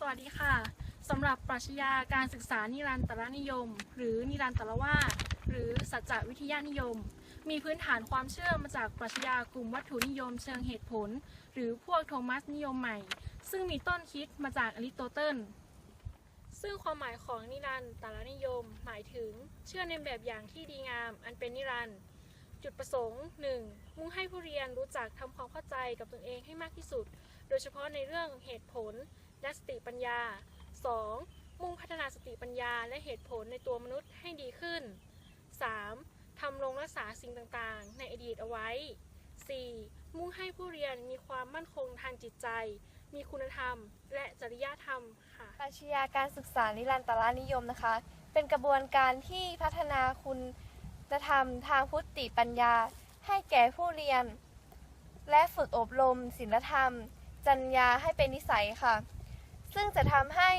สวัสดีค่ะสำหรับปรัชญาการศึกษานิรันตรนิยม หรือนิรันตรวาหรือสัจจวิทยานิยม มีพื้นฐานความเชื่อมาจากปรัชญากลุ่มวัตถุนิยมเชิงเหตุผล หรือพวกโทมัสนิยมใหม่ ซึ่งมีต้นคิดมาจากอริสโตเติลซึ่งความหมายของนิรันตรนิยม หมายถึงเชื่อในแบบอย่างที่ดีงาม อันเป็นนิรันดร์จุดประสงค์ 1. มุ่งให้ผู้เรียนรู้จักทำความเข้าใจกับตนเองให้มากที่สุด โดยเฉพาะในเรื่องเหตุผล และสติปัญญา 2. มุ่งพัฒนาสติปัญญาและเหตุผลในตัวมนุษย์ให้ดีขึ้น 3. ทำลงรักษาสิ่งต่างๆ ในอดีตเอาไว้ 4. มุ่งให้ผู้เรียนมีความมั่นคงทางจิตใจ มีคุณธรรม และจริยธรรมค่ะปรัชญาการศึกษานิรันตรนิยมนะคะ เป็นกระบวนการที่พัฒนาคุณธรรมทางพุทธิปัญญา ให้แก่ผู้เรียน และฝึกอบรมศีลธรรมจรรยาให้เป็นนิสัยค่ะ ซึ่งจะทำให้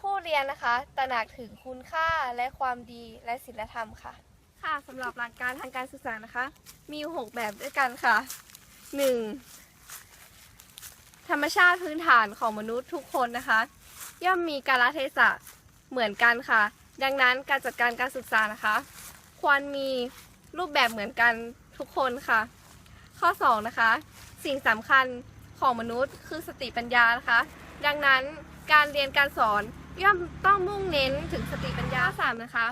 ผู้เรียนนะคะตระหนักถึงคุณค่าและความดีและศีลธรรมค่ะ ค่ะสำหรับหลักการทางการศึกษานะคะ มีอยู่หกแบบด้วยกันค่ะ 1. ธรรมชาติพื้นฐานของมนุษย์ทุกคนนะคะ ย่อมมีกาลเทศะเหมือนกันค่ะ ดังนั้นการจัดการการศึกษานะคะ ควรมีรูปแบบเหมือนกันทุกคนค่ะ ข้อ 2 นะคะ สิ่งสำคัญของมนุษย์คือสติปัญญานะคะ ดังนั้นการเรียนการสอนย่อมต้องมุ่งเน้นถึงสติปัญญาสามนะคะ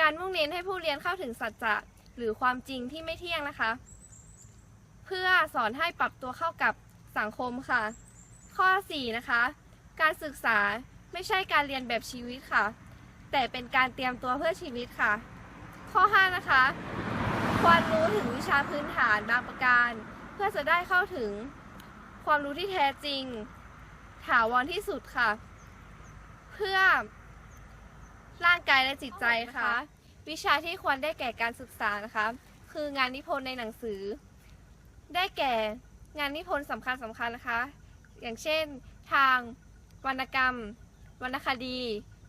การมุ่งเน้นให้ผู้เรียนเข้าถึงสัจจะหรือความจริงที่ไม่เที่ยงนะคะ เพื่อสอนให้ปรับตัวเข้ากับสังคมค่ะ ข้อ 4 นะคะ การศึกษาไม่ใช่การเรียนแบบชีวิตค่ะ แต่เป็นการเตรียมตัวเพื่อชีวิตค่ะ ข้อ 5 นะคะ ควรรู้ถึงวิชาพื้นฐานบางประการ เพื่อจะได้เข้าถึงความรู้ที่แท้จริง ถาวรที่สุดค่ะ เพื่อร่างกายและจิตใจค่ะ วิชาที่ควรได้แก่การศึกษานะคะ คืองานนิพนธ์ในหนังสือ ได้แก่งานนิพนธ์สำคัญสำคัญนะคะ อย่างเช่น ทาง วรรณกรรม วรรณคดี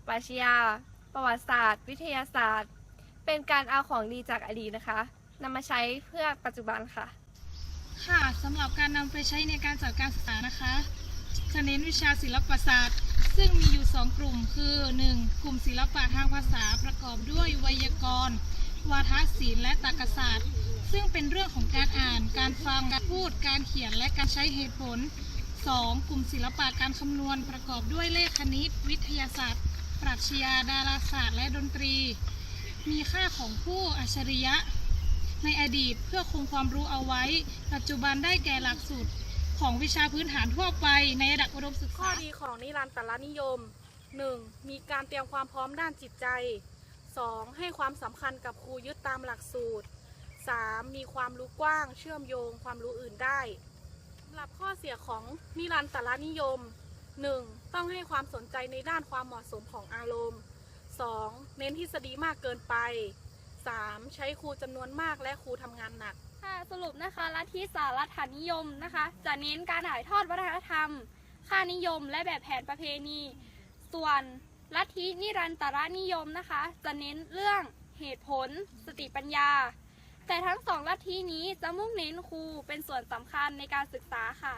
ปรัชญาประวัติศาสตร์ วิทยาศาสตร์ เป็นการเอาของดีจากอดีตนะคะนำมาใช้เพื่อปัจจุบันค่ะ ค่ะสำหรับการนำไปใช้ในการจัดการศึกษานะคะ จะเน้นวิชาศิลปศาสตร์ ซึ่งมีอยู่ 2 กลุ่มคือ 1. กลุ่มศิลปะทางภาษาประกอบด้วยไวยากรณ์ วาทศิลป์และตรรกศาสตร์ ซึ่งเป็นเรื่องของการอ่าน การฟัง การพูด การเขียนและการใช้เหตุผล 2. กลุ่มศิลปะการคำนวณประกอบด้วยเลขคณิต วิทยาศาสตร์ ปรัชญาดาราศาสตร์ และดนตรี มีค่าของผู้อัจฉริยะ ในอดีตเพื่อคงความรู้เอาไว้ ปัจจุบันได้แก่หลักสูตร ของวิชาพื้นฐานทั่วไปในระดับอุดมศึกข้อษา ดีของนิรันตรนิยม 1. มีการเตรียมความพร้อมด้านจิตใจ 2. ให้ความสำคัญกับครูยึดตามหลักสูตร 3. มีความรู้กว้าง เชื่อมโยงความรู้อื่นได้สำหรับข้อเสียของนิรันตรนิยม 1. ต้องให้ความสนใจในด้านความเหมาะสมของอารมณ์ 2. เน้นทฤษฎีมากเกินไป 3. ใช้ครูจำนวนมากและครูทำงานหนัก ค่ะสรุปนะคะลัทธิสารฐานนิยมนะคะ จะเน้นการถ่ายทอดวัฒนธรรม ค่านิยมและแบบแผนประเพณี ส่วนลัทธินิรันตรนิยมนะคะ จะเน้นเรื่องเหตุผล สติปัญญา แต่ทั้งสองลัทธินี้จะมุ่งเน้นครูเป็นส่วนสำคัญในการศึกษาค่ะ